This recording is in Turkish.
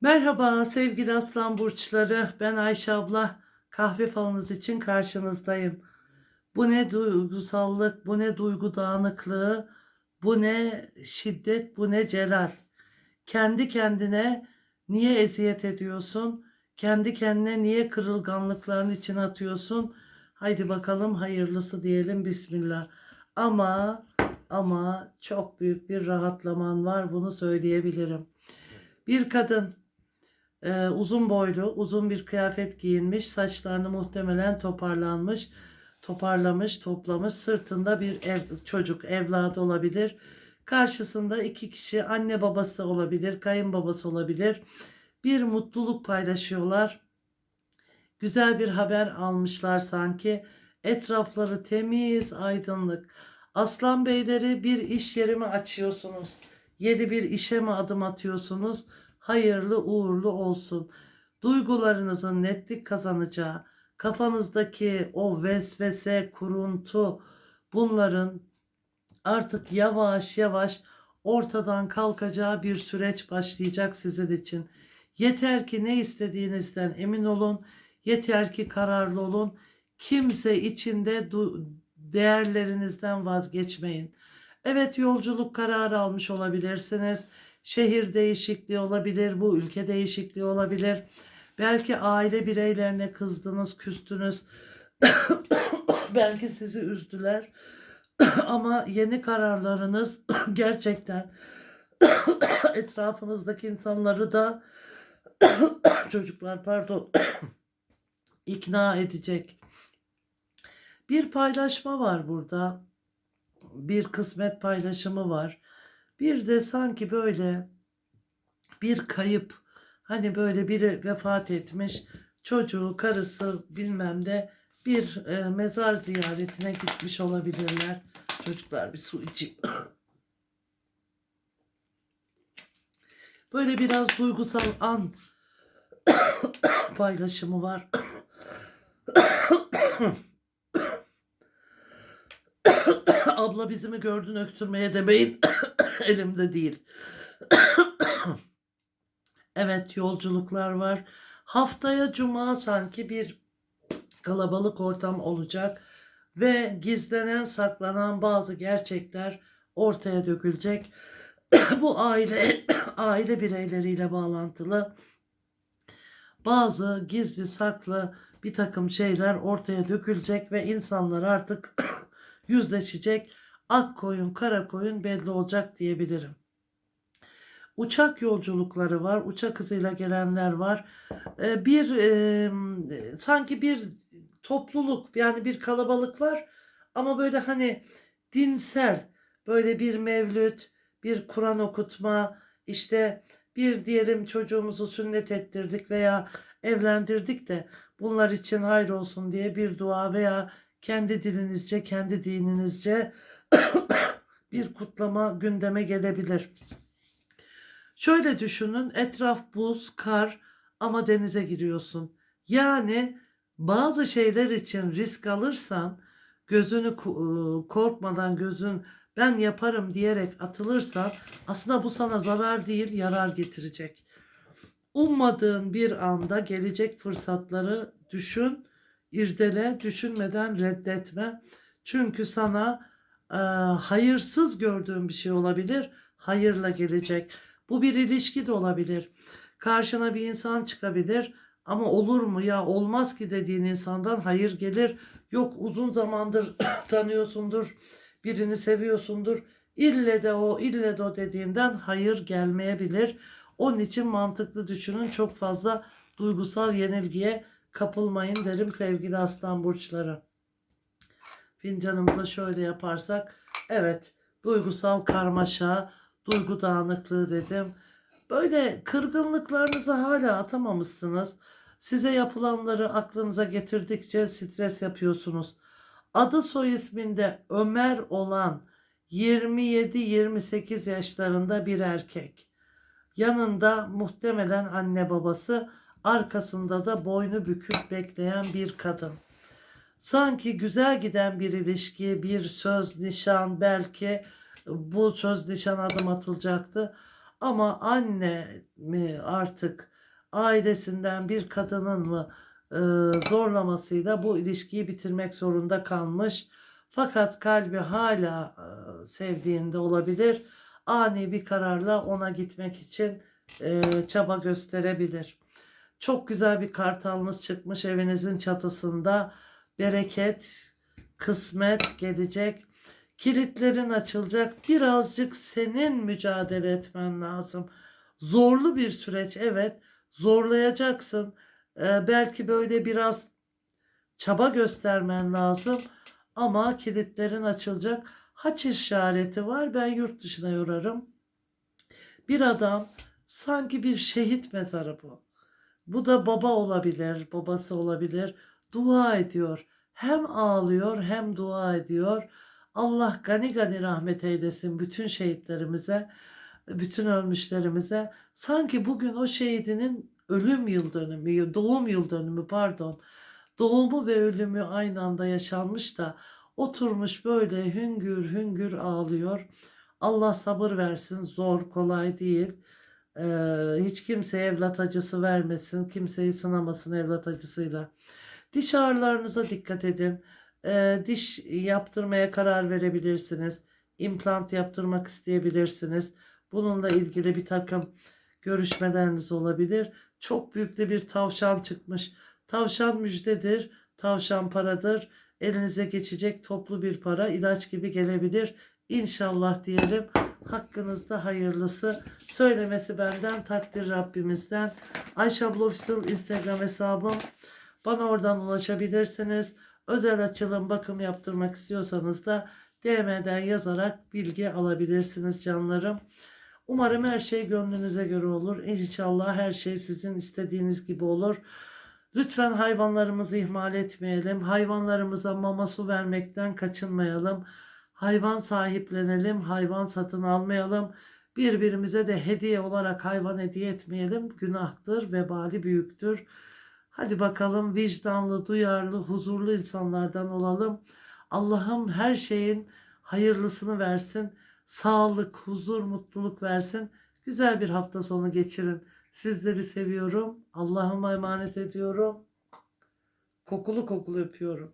Merhaba sevgili aslan burçları. Ben Ayşe abla. Kahve falınız için karşınızdayım. Bu ne duygusallık, bu ne duygu dağınıklığı, bu ne şiddet, bu ne celal. Kendi kendine niye eziyet ediyorsun? Kendi kendine niye kırılganlıkların içine atıyorsun? Haydi bakalım hayırlısı diyelim bismillah. Ama ama çok büyük bir rahatlaman var bunu söyleyebilirim. Bir kadın ee, uzun boylu, uzun bir kıyafet giyinmiş, saçlarını muhtemelen toparlanmış, toparlamış, toplamış. Sırtında bir ev, çocuk, evladı olabilir. Karşısında iki kişi, anne babası olabilir, kayınbabası olabilir. Bir mutluluk paylaşıyorlar. Güzel bir haber almışlar sanki. Etrafları temiz, aydınlık. Aslan beyleri bir iş yeri mi açıyorsunuz? Yedi bir işe mi adım atıyorsunuz? Hayırlı uğurlu olsun. Duygularınızın netlik kazanacağı, kafanızdaki o vesvese, kuruntu bunların artık yavaş yavaş ortadan kalkacağı bir süreç başlayacak sizin için. Yeter ki ne istediğinizden emin olun. Yeter ki kararlı olun. Kimse içinde değerlerinizden vazgeçmeyin. Evet yolculuk kararı almış olabilirsiniz şehir değişikliği olabilir, bu ülke değişikliği olabilir. Belki aile bireylerine kızdınız, küstünüz. Belki sizi üzdüler. Ama yeni kararlarınız gerçekten etrafınızdaki insanları da çocuklar pardon ikna edecek. Bir paylaşma var burada. Bir kısmet paylaşımı var. Bir de sanki böyle bir kayıp hani böyle biri vefat etmiş çocuğu karısı bilmem de bir e, mezar ziyaretine gitmiş olabilirler. Çocuklar bir su içeyim. Böyle biraz duygusal an paylaşımı var. Abla bizi mi gördün öktürmeye demeyin. Elimde değil. evet yolculuklar var. Haftaya cuma sanki bir kalabalık ortam olacak ve gizlenen saklanan bazı gerçekler ortaya dökülecek. Bu aile aile bireyleriyle bağlantılı bazı gizli saklı bir takım şeyler ortaya dökülecek ve insanlar artık yüzleşecek. Ak koyun, kara koyun belli olacak diyebilirim. Uçak yolculukları var. Uçak hızıyla gelenler var. Ee, bir e, sanki bir topluluk yani bir kalabalık var. Ama böyle hani dinsel böyle bir mevlüt, bir Kur'an okutma, işte bir diyelim çocuğumuzu sünnet ettirdik veya evlendirdik de bunlar için hayır olsun diye bir dua veya kendi dilinizce, kendi dininizce bir kutlama gündeme gelebilir. Şöyle düşünün etraf buz, kar ama denize giriyorsun. Yani bazı şeyler için risk alırsan gözünü ıı, korkmadan gözün ben yaparım diyerek atılırsan aslında bu sana zarar değil yarar getirecek. Ummadığın bir anda gelecek fırsatları düşün, irdele, düşünmeden reddetme. Çünkü sana e, hayırsız gördüğün bir şey olabilir, hayırla gelecek. Bu bir ilişki de olabilir. Karşına bir insan çıkabilir ama olur mu ya olmaz ki dediğin insandan hayır gelir. Yok uzun zamandır tanıyorsundur, birini seviyorsundur. İlle de o, ille de o dediğinden hayır gelmeyebilir. Onun için mantıklı düşünün çok fazla duygusal yenilgiye kapılmayın derim sevgili aslan burçları. Fincanımıza şöyle yaparsak evet duygusal karmaşa, duygu dağınıklığı dedim. Böyle kırgınlıklarınızı hala atamamışsınız. Size yapılanları aklınıza getirdikçe stres yapıyorsunuz. Adı soy isminde Ömer olan 27-28 yaşlarında bir erkek. Yanında muhtemelen anne babası, arkasında da boynu bükük bekleyen bir kadın. Sanki güzel giden bir ilişki, bir söz, nişan belki bu söz nişan adım atılacaktı. Ama anne mi artık ailesinden bir kadının mı e, zorlamasıyla bu ilişkiyi bitirmek zorunda kalmış. Fakat kalbi hala e, sevdiğinde olabilir. Ani bir kararla ona gitmek için e, çaba gösterebilir. Çok güzel bir kartalınız çıkmış evinizin çatısında. Bereket, kısmet gelecek. Kilitlerin açılacak. Birazcık senin mücadele etmen lazım. Zorlu bir süreç evet. Zorlayacaksın. Ee, belki böyle biraz çaba göstermen lazım. Ama kilitlerin açılacak. Haç işareti var. Ben yurt dışına yorarım. Bir adam sanki bir şehit mezarı bu. Bu da baba olabilir, babası olabilir. Dua ediyor. Hem ağlıyor hem dua ediyor. Allah gani gani rahmet eylesin bütün şehitlerimize, bütün ölmüşlerimize. Sanki bugün o şehidinin ölüm yıl dönümü, doğum yıl dönümü pardon. Doğumu ve ölümü aynı anda yaşanmış da oturmuş böyle hüngür hüngür ağlıyor. Allah sabır versin zor kolay değil. Ee, hiç kimseye evlat acısı vermesin. Kimseyi sınamasın evlat acısıyla. Diş ağrılarınıza dikkat edin. Ee, diş yaptırmaya karar verebilirsiniz. İmplant yaptırmak isteyebilirsiniz. Bununla ilgili bir takım görüşmeleriniz olabilir. Çok büyük de bir tavşan çıkmış. Tavşan müjdedir. Tavşan paradır. Elinize geçecek toplu bir para ilaç gibi gelebilir. İnşallah diyelim. Hakkınızda hayırlısı. Söylemesi benden, takdir Rabbimizden. Ayşe abla Official Instagram hesabım. Bana oradan ulaşabilirsiniz. Özel açılım bakım yaptırmak istiyorsanız da DM'den yazarak bilgi alabilirsiniz canlarım. Umarım her şey gönlünüze göre olur. İnşallah her şey sizin istediğiniz gibi olur. Lütfen hayvanlarımızı ihmal etmeyelim. Hayvanlarımıza mama su vermekten kaçınmayalım. Hayvan sahiplenelim, hayvan satın almayalım. Birbirimize de hediye olarak hayvan hediye etmeyelim. Günahtır, vebali büyüktür. Hadi bakalım vicdanlı, duyarlı, huzurlu insanlardan olalım. Allah'ım her şeyin hayırlısını versin. Sağlık, huzur, mutluluk versin. Güzel bir hafta sonu geçirin. Sizleri seviyorum. Allah'ıma emanet ediyorum. Kokulu kokulu öpüyorum.